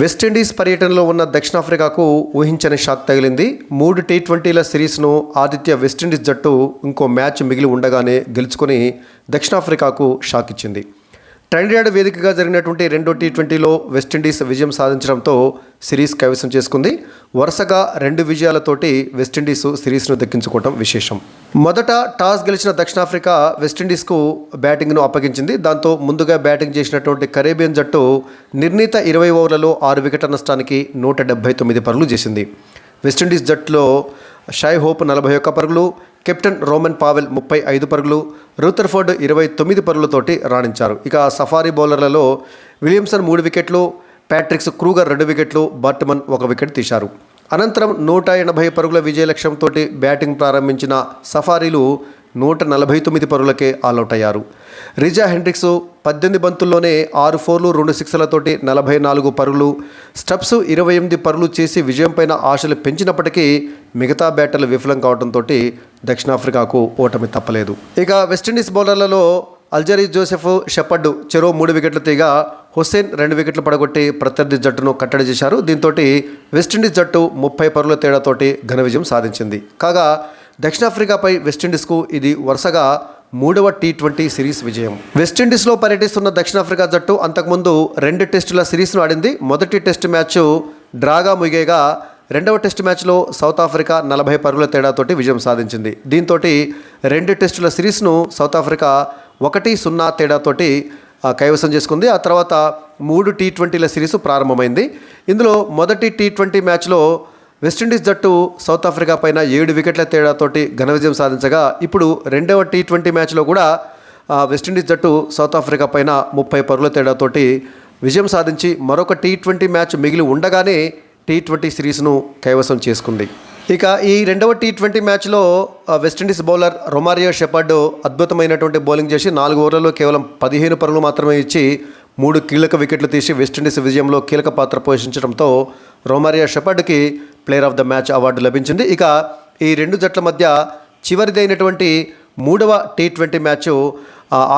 West Indies పర్యటనలో ఉన్న దక్షిణాఫ్రికాకు ఊహించని షాక్ తగిలింది. మూడు టీ ట్వంటీల సిరీస్ను ఆదిత్య వెస్టిండీస్ జట్టు ఇంకో మ్యాచ్ మిగిలి ఉండగానే గెలుచుకొని దక్షిణాఫ్రికాకు షాక్ ఇచ్చింది. ట్రైనిడాడ్ వేదికగా జరిగినటువంటి రెండో టీ ట్వంటీలో వెస్టిండీస్ విజయం సాధించడంతో సిరీస్ కైవసం చేసుకుంది. వరుసగా రెండు విజయాలతోటి వెస్టిండీస్ సిరీస్ను దక్కించుకోవటం విశేషం. మొదట టాస్ గెలిచిన దక్షిణాఫ్రికా వెస్టిండీస్కు బ్యాటింగ్ను అప్పగించింది. దాంతో ముందుగా బ్యాటింగ్ చేసినటువంటి కరేబియన్ జట్టు నిర్ణీత ఇరవై ఓవర్లలో ఆరు వికెట్ల నష్టానికి నూట డెబ్బై తొమ్మిది పరుగులు చేసింది. వెస్టిండీస్ జట్టులో షై హోప్ నలభై ఒక్క పరుగులు కెప్టెన్ రోమన్ పావెల్ ముప్పై ఐదు పరుగులు రూథర్ఫోర్డ్ ఇరవై తొమ్మిది పరుగులతోటి రాణించారు. ఇక సఫారీ బౌలర్లలో విలియమ్సన్ మూడు వికెట్లు ప్యాట్రిక్స్ క్రూగర్ రెండు వికెట్లు బర్ట్మన్ ఒక వికెట్ తీశారు. అనంతరం నూట ఎనభై పరుగుల విజయ లక్ష్యంతో బ్యాటింగ్ ప్రారంభించిన సఫారీలు నూట నలభై తొమ్మిది పరులకే ఆల్అవుట్ అయ్యారు రిజా హెండ్రిక్స్ పద్దెనిమిది బంతుల్లోనే ఆరు ఫోర్లు రెండు సిక్స్లతోటి నలభై నాలుగు పరుగులు స్టప్స్ ఇరవై ఎనిమిది పరులు చేసి విజయంపైన ఆశలు పెంచినప్పటికీ మిగతా బ్యాటర్లు విఫలం కావడంతో దక్షిణాఫ్రికాకు ఓటమి తప్పలేదు. ఇక వెస్టిండీస్ బౌలర్లలో అల్జరీ జోసెఫ్ షెపర్డ్ చెరో మూడు వికెట్లు తీగా హుస్సేన్ రెండు వికెట్లు పడగొట్టి ప్రత్యర్థి జట్టును కట్టడి చేశారు. దీంతో వెస్టిండీస్ జట్టు ముప్పై పరుల తేడాతోటి ఘన విజయం సాధించింది. కాగా దక్షిణాఫ్రికాపై వెస్టిండీస్కు ఇది వరుసగా మూడవ టీ ట్వంటీ సిరీస్ విజయం. వెస్టిండీస్లో పర్యటిస్తున్న దక్షిణాఫ్రికా జట్టు అంతకుముందు రెండు టెస్టుల సిరీస్ను ఆడింది. మొదటి టెస్ట్ మ్యాచ్ డ్రాగా ముగియగా రెండవ టెస్ట్ మ్యాచ్లో సౌత్ ఆఫ్రికా నలభై పరుగుల తేడాతోటి విజయం సాధించింది. దీంతో రెండు టెస్టుల సిరీస్ను సౌత్ ఆఫ్రికా ఒకటి సున్నా తేడాతోటి కైవసం చేసుకుంది. ఆ తర్వాత మూడు టీ ట్వంటీల సిరీస్ ప్రారంభమైంది. ఇందులో మొదటి టీ ట్వంటీ మ్యాచ్లో వెస్టిండీస్ జట్టు సౌత్ ఆఫ్రికా పైన ఏడు వికెట్ల తేడాతోటి ఘన విజయం సాధించగా ఇప్పుడు రెండవ టీ ట్వంటీ మ్యాచ్లో కూడా వెస్టిండీస్ జట్టు సౌత్ ఆఫ్రికా పైన ముప్పై పరుగుల తేడాతోటి విజయం సాధించి మరొక టీ ట్వంటీ మ్యాచ్ మిగిలి ఉండగానే టీ ట్వంటీ సిరీస్ను కైవసం చేసుకుంది. ఇక ఈ రెండవ టీ ట్వంటీ మ్యాచ్లో West Indies bowler Romario Shepherd అద్భుతమైనటువంటి బౌలింగ్ చేసి నాలుగు ఓవర్లలో కేవలం పదిహేను పరుగులు మాత్రమే ఇచ్చి మూడు కీలక వికెట్లు తీసి వెస్టిండీస్ విజయంలో కీలక పాత్ర పోషించడంతో Romario షెపర్డ్కి player of the match award లభించింది. ఇక ఈ రెండు జట్ల మధ్య చివరిదైనటువంటి మూడవ టీ ట్వంటీ మ్యాచ్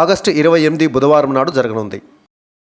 ఆగస్టు ఇరవై ఎనిమిది బుధవారం నాడు జరగనుంది.